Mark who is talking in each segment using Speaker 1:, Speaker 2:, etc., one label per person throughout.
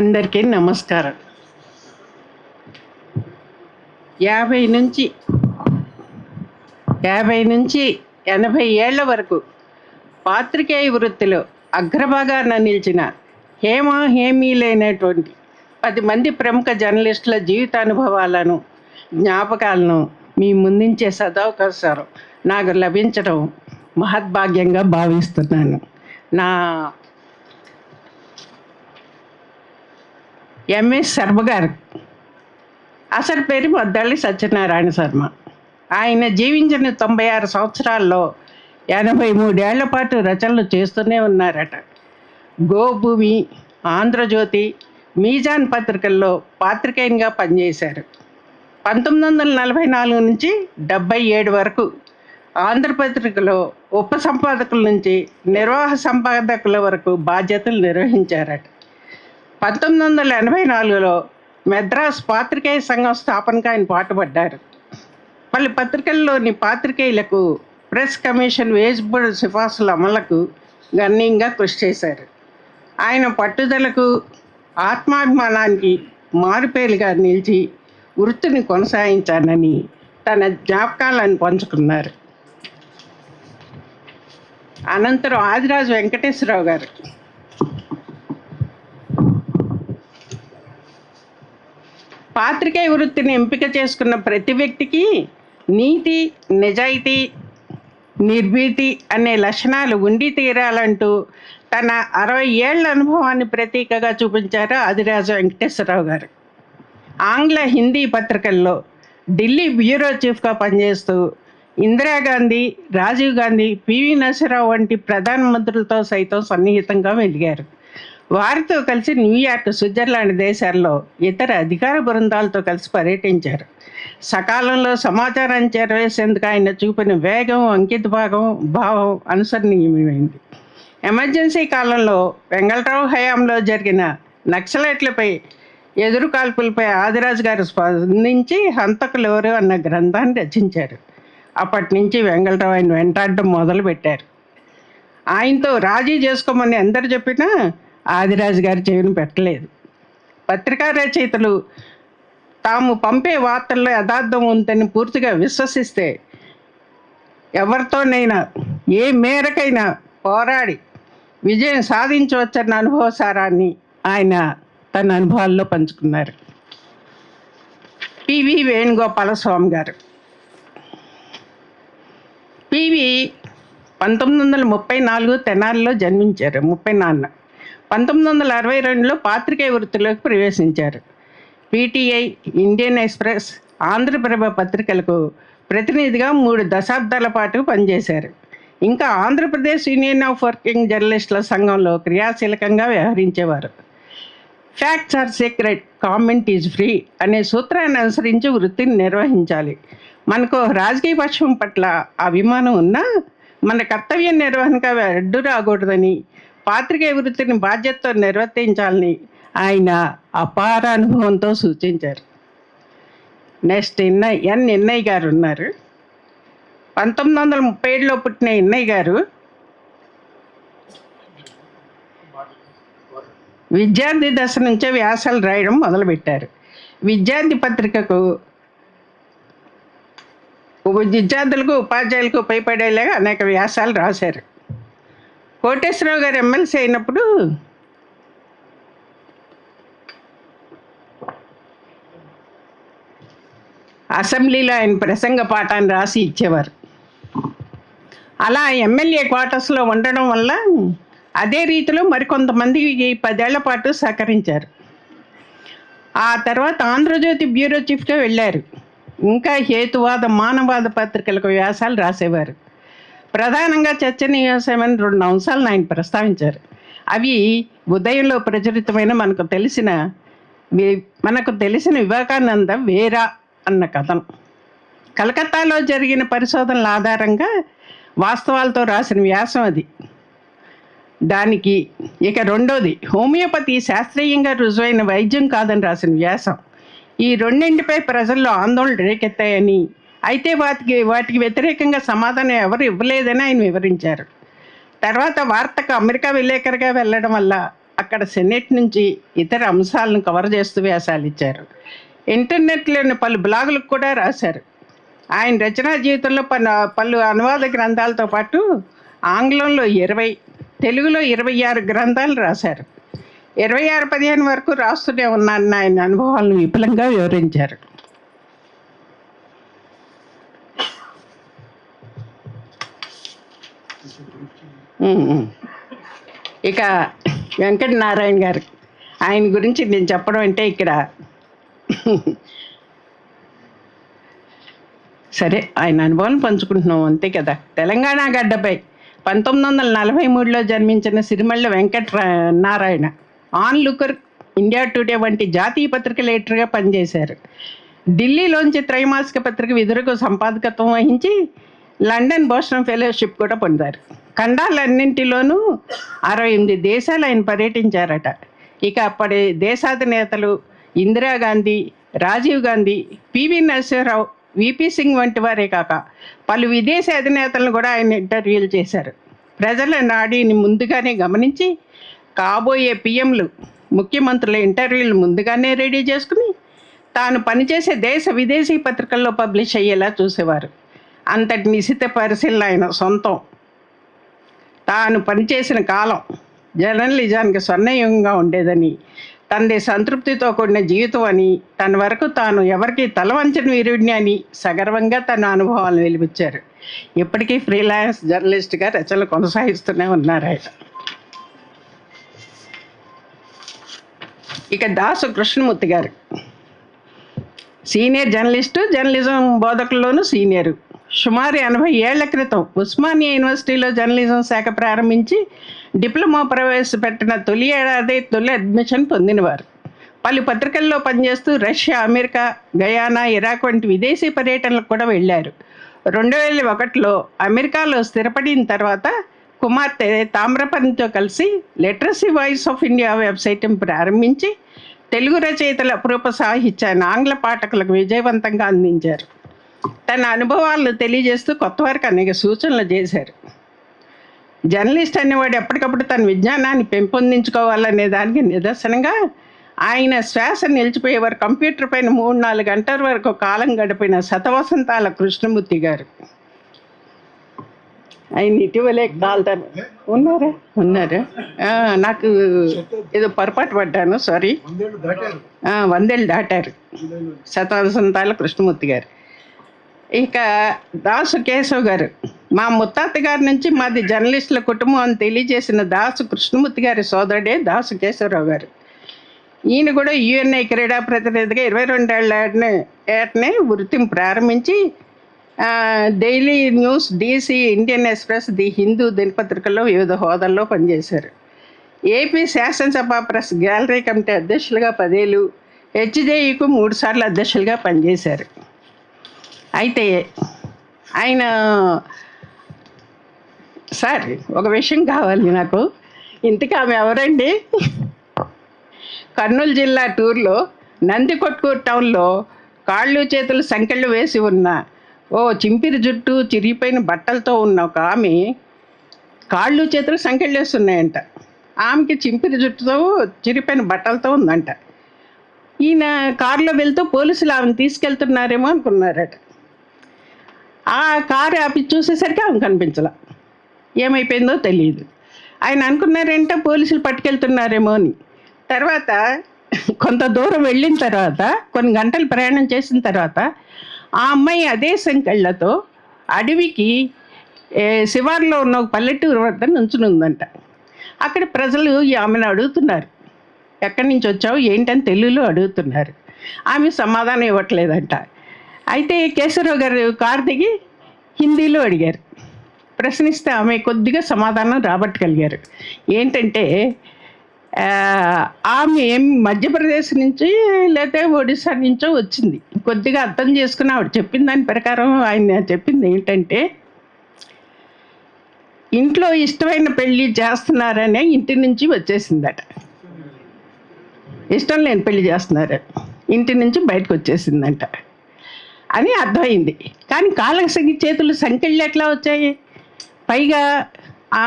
Speaker 1: అందరికీ నమస్కారం. యాభై నుంచి యాభై నుంచి ఎనభై ఏళ్ళ వరకు పాత్రికేయ వృత్తిలో అగ్రభాగాన నిలిచిన హేమ హేమీలైనటువంటి పది మంది ప్రముఖ జర్నలిస్టుల జీవితానుభవాలను జ్ఞాపకాలను మీ ముందుంచే సదవకాశం నాకు లభించడం మహద్భాగ్యంగా భావిస్తున్నాను. నా ఎంఎస్ శర్మ గారు అసలు పేరు మొద్దాళ్ళి సత్యనారాయణ శర్మ. ఆయన జీవించిన తొంభై ఆరు సంవత్సరాల్లో ఎనభై మూడేళ్ళ పాటు రచనలు చేస్తూనే ఉన్నారట. గోభూమి ఆంధ్రజ్యోతి మీజాన్ పత్రికల్లో పాత్రికేయునిగా పనిచేశారు. పంతొమ్మిది వందల నలభై నాలుగు నుంచి డెబ్బై ఏడు వరకు ఆంధ్రపత్రికలో ఉప సంపాదకుల నుంచి నిర్వాహ సంపాదకుల వరకు బాధ్యతలు నిర్వహించారట. పంతొమ్మిది వందల ఎనభై నాలుగులో మెద్రాస్ పాత్రికేయ సంఘం స్థాపనకు ఆయన పాటుపడ్డారు. పలు పత్రికల్లోని పాత్రికేయులకు ప్రెస్ కమిషన్ వేజ్బుడ్ సిఫార్సుల అమలకు గణనీయంగా కృషి చేశారు. ఆయన పట్టుదలకు ఆత్మాభిమానానికి మారుపేరుగా నిలిచి వృత్తిని కొనసాగించానని తన జ్ఞాపకాలను పంచుకున్నారు. అనంతరం ఆదిరాజు వెంకటేశ్వరరావు గారు పాత్రికేయ వృత్తిని ఎంపిక చేసుకున్న ప్రతి వ్యక్తికి నీతి నిజాయితీ నిర్భీతి అనే లక్షణాలు ఉండి తీరాలంటూ తన అరవై ఏళ్ళ అనుభవాన్ని ప్రతీకగా చూపించారు ఆదిరాజు వెంకటేశ్వరరావు గారు. ఆంగ్ల హిందీ పత్రికల్లో ఢిల్లీ బ్యూరో చీఫ్గా పనిచేస్తూ ఇందిరాగాంధీ రాజీవ్ గాంధీ పివి నరసింహరావు వంటి ప్రధానమంత్రులతో సైతం సన్నిహితంగా వెలిగారు వారితో కలిసి న్యూయార్క్ స్విట్జర్లాండ్ దేశాల్లో ఇతర అధికార బృందాలతో కలిసి పర్యటించారు. సకాలంలో సమాచారాన్ని చేరవేసేందుకు ఆయన చూపిన వేగం అంకిత భాగం భావం అనుసరణీయమైంది. ఎమర్జెన్సీ కాలంలో వెంగళరావు హయాంలో జరిగిన నక్సలైట్లపై ఎదురు కాల్పులపై ఆదిరాజు గారు స్పందించి హంతకులు ఎవరు అన్న గ్రంథాన్ని రచించారు. అప్పటి నుంచి వెంగళరావు ఆయన వెంటాడడం మొదలుపెట్టారు. ఆయనతో రాజీ చేసుకోమని అందరు చెప్పినా ఆదిరాజు గారి చెవిని పెట్టలేదు. పత్రికా రచయితలు తాము పంపే వార్తల్లో యథార్థం ఉందని పూర్తిగా విశ్వసిస్తే ఎవరితోనైనా ఏ మేరకైనా పోరాడి విజయం సాధించవచ్చన్న అనుభవ సారాన్ని ఆయన తన అనుభవాల్లో పంచుకున్నారు. పివి వేణుగోపాలస్వామి గారు. పివి పంతొమ్మిది వందల ముప్పై నాలుగు తెనాలిలో జన్మించారు. ముప్పై నాన్న పంతొమ్మిది వందల అరవై రెండులో పాత్రికేయ వృత్తిలోకి ప్రవేశించారు. P T I Indian Express Andhra Prabha పత్రికలకు ప్రతినిధిగా మూడు దశాబ్దాల పాటు పనిచేశారు. ఇంకా ఆంధ్రప్రదేశ్ యూనియన్ ఆఫ్ వర్కింగ్ జర్నలిస్టుల సంఘంలో క్రియాశీలకంగా వ్యవహరించేవారు. Facts are secret comment is free అనే సూత్రాన్ని అనుసరించి వృత్తిని నిర్వహించాలి. మనకు రాజకీయ పక్షం పట్ల అభిమానం ఉన్నా మన కర్తవ్య నిర్వహణగా అడ్డు రాకూడదని పాత్రికేయ వృత్తిని బాధ్యతతో నిర్వర్తించాలని ఆయన అపార అనుభవంతో సూచించారు. నెక్స్ట్ ఇన్నయ్ ఎన్ ఎన్నయ్య గారు ఉన్నారు. పంతొమ్మిది వందల ముప్పై ఏడులో పుట్టిన ఎన్నయ్య గారు విద్యార్థి దశ నుంచే వ్యాసాలు రాయడం మొదలుపెట్టారు. విద్యార్థి పత్రికకు విద్యార్థులకు ఉపాధ్యాయులకు ఉపయోగపడేలాగా అనేక వ్యాసాలు రాశారు. కోటేశ్వరరావు గారు ఎమ్మెల్సీ అయినప్పుడు అసెంబ్లీలో ఆయన ప్రసంగ పాఠాన్ని రాసి ఇచ్చేవారు. అలా ఎమ్మెల్యే క్వార్టర్స్లో ఉండడం వల్ల అదే రీతిలో మరికొంతమంది పదేళ్ళ పాటు సహకరించారు. ఆ తర్వాత ఆంధ్రజ్యోతి బ్యూరో చీఫ్గా వెళ్ళారు. ఇంకా హేతువాద మానవాద పత్రికలకు వ్యాసాలు రాసేవారు. ప్రధానంగా చర్చనీయాంశమైన రెండు అంశాలను ఆయన ప్రస్తావించారు. అవి ఉదయంలో ప్రచురితమైన మనకు తెలిసిన మనకు తెలిసిన వివేకానంద వేరా అన్న కథనం. కలకత్తాలో జరిగిన పరిశోధనల ఆధారంగా వాస్తవాలతో రాసిన వ్యాసం అది. దానికి ఇక రెండోది హోమియోపతి శాస్త్రీయంగా రుజువైన వైద్యం కాదని రాసిన వ్యాసం. ఈ రెండింటిపై ప్రజల్లో ఆందోళన రేకెత్తాయని అయితే వాటికి వాటికి వ్యతిరేకంగా సమాధానం ఎవరు ఇవ్వలేదని ఆయన వివరించారు. తర్వాత వార్తకు అమెరికా విలేకరిగా వెళ్ళడం వల్ల అక్కడ సెనెట్ నుంచి ఇతర అంశాలను కవర్ చేస్తూ వ్యాసాలు ఇచ్చారు. ఇంటర్నెట్లోని పలు బ్లాగులకు కూడా రాశారు. ఆయన రచనా జీవితంలో పలు పలు అనువాద గ్రంథాలతో పాటు ఆంగ్లంలో ఇరవై తెలుగులో ఇరవై ఆరు గ్రంథాలు రాశారు. ఇరవై ఆరు పదిహేను వరకు రాస్తూనే ఉన్నారని ఆయన అనుభవాలను విపులంగా వివరించారు. ఇక వెంకట నారాయణ గారు ఆయన గురించి నేను చెప్పడం అంటే ఇక్కడ సరే ఆయన అనుభవం పంచుకుంటున్నాం అంతే కదా. తెలంగాణ గడ్డపై పంతొమ్మిది వందల నలభై మూడులో జన్మించిన Sirimalla Venkata Narayana onlooker India Today వంటి జాతీయ పత్రిక ఎడిటర్గా పనిచేశారు. ఢిల్లీలోంచి త్రైమాసిక పత్రిక విధులకు సంపాదకత్వం వహించి లండన్ బోస్టన్ ఫెలోషిప్ కూడా పొందారు. ఖండాలన్నింటిలోనూ అరవై ఎనిమిది దేశాలు ఆయన పర్యటించారట. ఇక అప్పటి దేశాధినేతలు ఇందిరాగాంధీ రాజీవ్ గాంధీ పివి నరసింహరావు విపి సింగ్ వంటి వారే కాక పలు విదేశీ అధినేతలను కూడా ఆయన ఇంటర్వ్యూలు చేశారు. ప్రజల నాడీని ముందుగానే గమనించి కాబోయే పిఎంలు ముఖ్యమంత్రుల ఇంటర్వ్యూలు ముందుగానే రెడీ చేసుకుని తాను పనిచేసే దేశ విదేశీ పత్రికల్లో పబ్లిష్ అయ్యేలా చూసేవారు. అంతటి నిశిత పరిశీలన ఆయన సొంతం. తాను పనిచేసిన కాలం జర్నలిజానికి స్వర్ణయుగంగా ఉండేదని తనది సంతృప్తితో కూడిన జీవితం అని తన వరకు తాను ఎవరికి తలవంచని వీరుడిని అని సగర్వంగా తన అనుభవాలను వెలిపించారు. ఇప్పటికీ ఫ్రీలాన్స్ జర్నలిస్ట్గా రచనలు కొనసాగిస్తూనే ఉన్నారు ఆయన. ఇక Dasu Krishnamurthy garu. Senior journalist journalism బోధకుల్లోనూ senior. సుమారు ఎనభై ఏళ్ళ క్రితం ఉస్మానియా యూనివర్సిటీలో జర్నలిజం శాఖ ప్రారంభించి డిప్లొమా ప్రవేశపెట్టిన తొలి ఏడాది తొలి అడ్మిషన్ పొందినవారు. పలు పత్రికల్లో పనిచేస్తూ రష్యా అమెరికా గయానా ఇరాక్ వంటి విదేశీ పర్యటనలకు కూడా వెళ్ళారు. రెండు వేల ఒకటిలో అమెరికాలో స్థిరపడిన తర్వాత కుమార్తె తామ్రపనితో కలిసి లిటరసీ వాయిస్ ఆఫ్ ఇండియా వెబ్సైట్ని ప్రారంభించి తెలుగు రచయితల అపురూప సాహిత్యాన్ని ఆంగ్ల పాఠకులకు విజయవంతంగా అందించారు. తన అనుభవాలను తెలియజేస్తూ కొత్త వారికి అనేక సూచనలు చేశారు. జర్నలిస్ట్ అనేవాడు ఎప్పటికప్పుడు తన విజ్ఞానాన్ని పెంపొందించుకోవాలనే దానికి నిదర్శనంగా ఆయన శ్వాస నిలిచిపోయే వారు కంప్యూటర్ పైన మూడు నాలుగు గంటల వరకు కాలం గడిపిన శతవసంతాల కృష్ణమూర్తి గారు. ఆయన ఇటీవలే కాల్తారు ఉన్నారా? ఉన్నారా? నాకు ఏదో పొరపాటు పడ్డాను సారీ.
Speaker 2: వందేళ్ళు దాటారు.
Speaker 1: శతవసంతాల కృష్ణమూర్తి గారు. ఇక దాసు కేశవ్ గారు మా ముత్తాత గారి నుంచి మాది జర్నలిస్టుల కుటుంబం అని తెలియజేసిన దాసు కృష్ణమూర్తి గారి సోదరుడే దాసు కేశవరావు గారు. ఈయన కూడా యుఎన్ఐ క్రీడా ప్రతినిధిగా ఇరవై రెండేళ్ళ ఏటనే ఏటనే వృత్తిని ప్రారంభించి daily news DC Indian Express the Hindu దినపత్రికల్లో వివిధ హోదాల్లో పనిచేశారు. ఏపీ శాసనసభ ప్రెస్ గ్యాలరీ కమిటీ అధ్యక్షులుగా పదేళ్ళు హెచ్జేఈకు మూడుసార్లు అధ్యక్షులుగా పనిచేశారు. అయితే ఆయన సార్ ఒక విషయం కావాలి నాకు. ఇంతకీ ఆమె ఎవరండి? కర్నూలు జిల్లా టూర్లో నందికొట్కూరు టౌన్లో కాళ్ళు చేతులు సంకెళ్ళు వేసి ఉన్న ఓ చింపిరి జుట్టు చిరిగిపోయిన బట్టలతో ఉన్న ఒక ఆమె కాళ్ళు చేతులు సంకెళ్ళు వేస్తున్నాయంట. ఆమెకి చింపిరి జుట్టుతో చిరిగిపోయిన బట్టలతో ఉందంట. ఈయన కారులో వెళ్తూ పోలీసులు ఆమెను తీసుకెళ్తున్నారేమో అనుకున్నారట. ఆ కారు ఆపి చూసేసరికి ఆమె కనిపించల. ఏమైపోయిందో తెలియదు ఆయన అనుకున్నారంటే పోలీసులు పట్టుకెళ్తున్నారేమో అని. తర్వాత కొంత దూరం వెళ్ళిన తర్వాత కొన్ని గంటలు ప్రయాణం చేసిన తర్వాత ఆ అమ్మాయి అదే సంకెళ్ళతో అడవికి శివార్లో ఉన్న ఒక పల్లెటూరు వద్ద నుంచుని ఉందంట అక్కడ ప్రజలు ఈ ఆమెను అడుగుతున్నారు. ఎక్కడి నుంచి వచ్చావు? ఏంటని తెలుగులో అడుగుతున్నారు. ఆమె సమాధానం ఇవ్వట్లేదంట. అయితే కేశవరావు గారు కారు దిగి హిందీలో అడిగారు. ప్రశ్నిస్తే ఆమె కొద్దిగా సమాధానం రాబట్టగలిగారు. ఏంటంటే ఆమె మధ్యప్రదేశ్ నుంచి లేకపోతే ఒడిశా నుంచో వచ్చింది. కొద్దిగా అర్థం చేసుకుని ఆవిడ చెప్పిన దాని ప్రకారం ఆయన చెప్పింది ఏంటంటే ఇంట్లో ఇష్టమైన పెళ్ళి చేస్తున్నారనే ఇంటి నుంచి వచ్చేసిందట. ఇష్టం లేని పెళ్ళి చేస్తున్నారు. ఇంటి నుంచి బయటకు వచ్చేసిందంట. అని అర్థమైంది. కానీ కాళ్ళకి చేతులు సంకెళ్ళు ఎట్లా వచ్చాయి? పైగా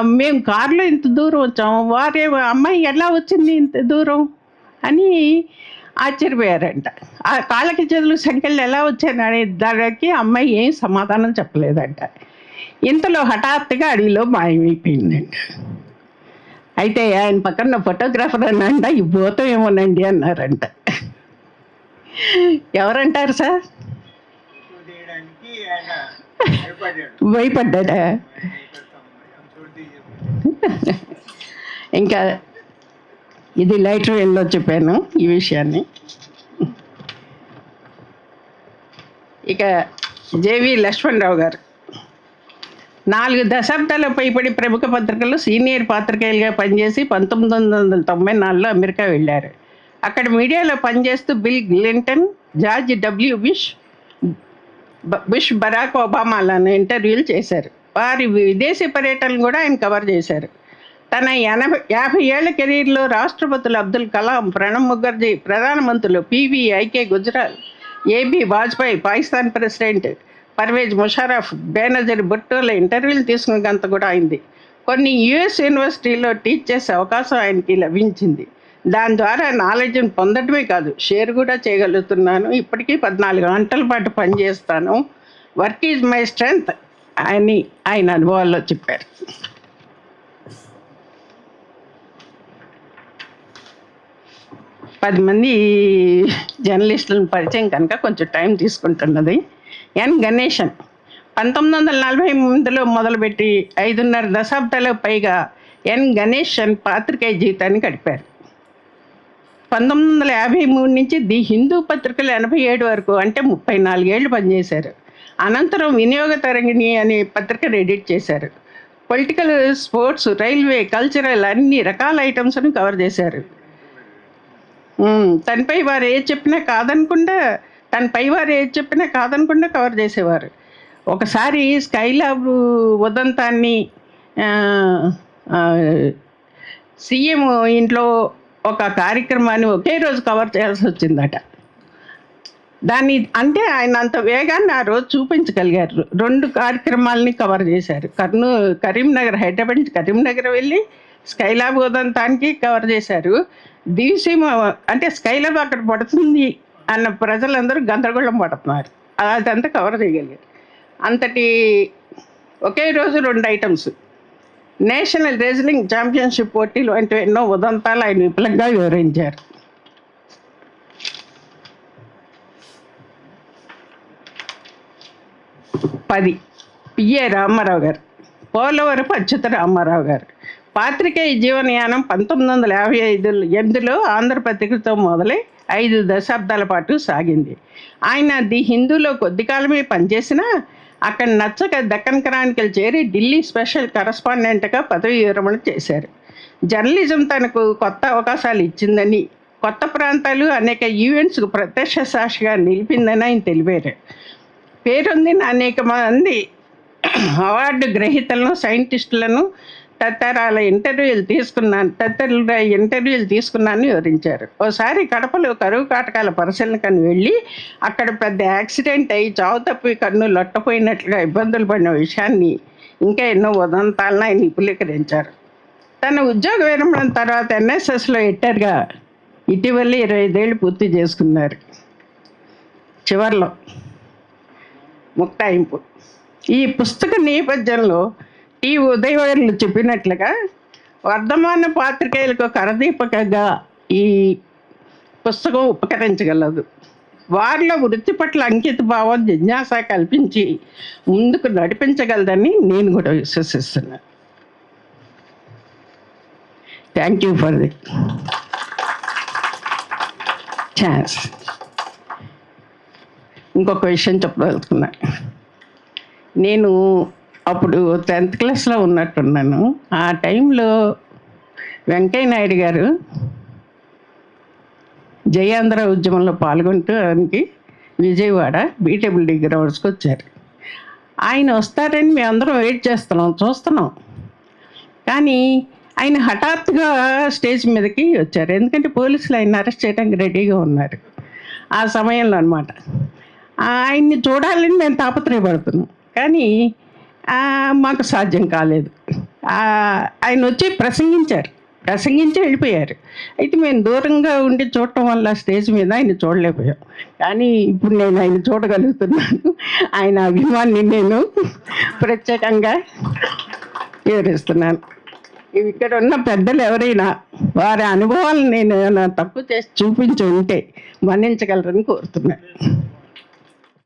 Speaker 1: మేము కారులో ఇంత దూరం వచ్చాము వారే అమ్మాయి ఎలా వచ్చింది ఇంత దూరం? అని ఆశ్చర్యపోయారంట. ఆ కాళ్ళకి చేతులు సంఖ్యలు ఎలా వచ్చాయని అనే దానికి అమ్మాయి ఏం సమాధానం చెప్పలేదంట. ఇంతలో హఠాత్తుగా అడవిలో మాయమైపోయిందంట. అయితే ఆయన పక్కన ఫోటోగ్రాఫర్ అన్నంట ఈ భూతం ఏమోనండి అన్నారంట. ఎవరంటారు సార్? భయపడ్డా ఇంకా ఇది లైటర్ వెళ్ళో చెప్పాను ఈ విషయాన్ని. ఇక జేవి లక్ష్మణరావు గారు. నాలుగు దశాబ్దాల పైబడి ప్రముఖ పత్రికల్లో సీనియర్ పాత్రికేయులుగా పనిచేసి పంతొమ్మిది వందల తొంభై నాలుగులో అమెరికా వెళ్ళారు. అక్కడ మీడియాలో పనిచేస్తూ Bill Clinton George W Bish Bush Barack ఒబామాలను ఇంటర్వ్యూలు చేశారు. వారి విదేశీ పర్యటనలు కూడా ఆయన కవర్ చేశారు. తన ఎనభై యాభై ఏళ్ళ కెరీర్లో రాష్ట్రపతులు అబ్దుల్ కలాం ప్రణబ్ ముఖర్జీ ప్రధానమంత్రులు PV IK Gujral AB Vajpayee Pakistan president Pervez Musharraf Benazir భుట్టోల ఇంటర్వ్యూలు తీసుకున్నంత కూడా అయింది. కొన్ని యుఎస్ యూనివర్సిటీలో టీచ్ చేసే అవకాశం ఆయనకి లభించింది. దాని ద్వారా నాలెడ్జ్ని పొందడమే కాదు షేర్ కూడా చేయగలుగుతున్నాను. ఇప్పటికీ పద్నాలుగు గంటల పాటు పనిచేస్తాను వర్క్ ఈజ్ మై స్ట్రెంగ్త్ అని ఆయన అనుభవాల్లో చెప్పారు. పది మంది జర్నలిస్టులను పరిచయం కనుక కొంచెం టైం తీసుకుంటున్నది. ఎన్ గణేషన్ పంతొమ్మిది వందల నలభై ఎనిమిదిలో మొదలుపెట్టి ఐదున్నర దశాబ్దాలకు పైగా ఎన్ గణేషన్ పాత్రికేయ జీవితాన్ని గడిపారు. పంతొమ్మిది వందల యాభై మూడు నుంచి ది హిందూ పత్రికలు ఎనభై ఏడు వరకు అంటే ముప్పై నాలుగేళ్ళు పనిచేశారు. అనంతరం వినియోగ తరంగిణి అనే పత్రికను ఎడిట్ చేశారు. పొలిటికల్ స్పోర్ట్స్ రైల్వే కల్చరల్ అన్ని రకాల ఐటమ్స్ను కవర్ చేశారు. తనపై వారు ఏది చెప్పినా కాదనకుండా తనపై వారు ఏది చెప్పినా కాదనకుండా కవర్ చేసేవారు. ఒకసారి స్కైలాబ్ ఉదంతాన్ని సీఎం ఇంట్లో ఒక కార్యక్రమాన్ని ఒకే రోజు కవర్ చేయాల్సి వచ్చిందట. దాన్ని అంటే ఆయన అంత వేగాన్ని ఆ రోజు చూపించగలిగారు. రెండు కార్యక్రమాలని కవర్ చేశారు. కర్నూ కరీంనగర్ హైదరాబాద్ నుంచి కరీంనగర్ వెళ్ళి స్కైలాబ్ ఉదంతానికి కవర్ చేశారు. దివిసీమ అంటే స్కైలాబ్ అక్కడ పడుతుంది అన్న ప్రజలందరూ గందరగోళం పడుతున్నారు. అదంతా కవర్ చేయగలిగారు. అంతటి ఒకే రోజు రెండు ఐటమ్స్. నేషనల్ రెజ్లింగ్ ఛాంపియన్షిప్ పోటీలు వంటి ఎన్నో ఉదంతాలు ఆయన విపులంగా వివరించారు. పది. పిఏ రామారావు గారు. పోలవరపు అచ్యుత రామారావు గారు. పాత్రికేయ జీవనయానం పంతొమ్మిది వందల యాభై ఐదు ఎనిమిదిలో ఆంధ్రపత్రికతో మొదలై ఐదు దశాబ్దాల పాటు సాగింది. ఆయన ది హిందూలో కొద్ది కాలమే పనిచేసినా అక్కడ నచ్చక దక్కన్ క్రానికల్ చేరి ఢిల్లీ స్పెషల్ కరస్పాండెంట్గా పదవి విరమణ చేశారు. జర్నలిజం తనకు కొత్త అవకాశాలు ఇచ్చిందని కొత్త ప్రాంతాలు అనేక ఈవెంట్స్కు ప్రత్యక్ష సాక్షిగా నిలిపిందని ఆయన తెలిపారు. పేరొందిన అనేక మంది అవార్డు గ్రహీతలను సైంటిస్టులను తదితరాల ఇంటర్వ్యూలు తీసుకున్నాను తదితరుల ఇంటర్వ్యూలు తీసుకున్నాను వివరించారు. ఓసారి కడపలో కరువు కాటకాల పరిశీలనకని వెళ్ళి అక్కడ పెద్ద యాక్సిడెంట్ అయ్యి చావు తప్పి కన్ను లొట్టపోయినట్లుగా ఇబ్బందులు పడిన విషయాన్ని ఇంకా ఎన్నో ఉదంతాలను ఆయన విపులీకరించారు. తన ఉద్యోగ విరమణ తర్వాత ఎన్ఎస్ఎస్లో ఎట్టర్గా ఇటీవల ఇరవై ఐదేళ్ళు పూర్తి చేసుకున్నారు. చివర్లో ముక్తాయింపు. ఈ పుస్తక నేపథ్యంలో ఈ ఉదయవారులు చెప్పినట్లుగా వర్ధమాన పాత్రికేయులకు కరదీపకగా ఈ పుస్తకం ఉపకరించగలదు. వారిలో వృత్తి పట్ల అంకిత భావం జిజ్ఞాస కల్పించి ముందుకు నడిపించగలదని నేను కూడా విశ్వసిస్తున్నాను. Thank you for the chance ఇంకొక విషయం చెప్పదలుచుకున్నా. నేను అప్పుడు టెన్త్ క్లాస్లో ఉన్నట్టున్నాను. ఆ టైంలో వెంకయ్య నాయుడు గారు జయాంధ్ర ఉద్యమంలో పాల్గొంటూ ఆయనకి విజయవాడ బీటబుల్డీ గ్రౌండ్స్కి వచ్చారు. ఆయన వస్తారని మేమందరం వెయిట్ చేస్తున్నాం చూస్తున్నాం. కానీ ఆయన హఠాత్తుగా స్టేజ్ మీదకి వచ్చారు. ఎందుకంటే పోలీసులు ఆయన అరెస్ట్ చేయడానికి రెడీగా ఉన్నారు. ఆ సమయంలో అనమాట ఆయన్ని చూడాలని మేము తాపత్రయపడుతున్నాం. కానీ మాకు సాధ్యం కాలేదు. ఆయన వచ్చి ప్రసంగించారు. ప్రసంగించి వెళ్ళిపోయారు. అయితే మేము దూరంగా ఉండి చూడటం వల్ల స్టేజ్ మీద ఆయన చూడలేకపోయాం. కానీ ఇప్పుడు నేను ఆయన చూడగలుగుతున్నాను. ఆయన అభిమాన్ని నేను ప్రత్యేకంగా వివరిస్తున్నాను. ఇవి ఇక్కడ ఉన్న పెద్దలు ఎవరైనా వారి అనుభవాలను నేను తప్పు చేసి చూపించి ఉంటే మన్నించగలరని కోరుతున్నాను.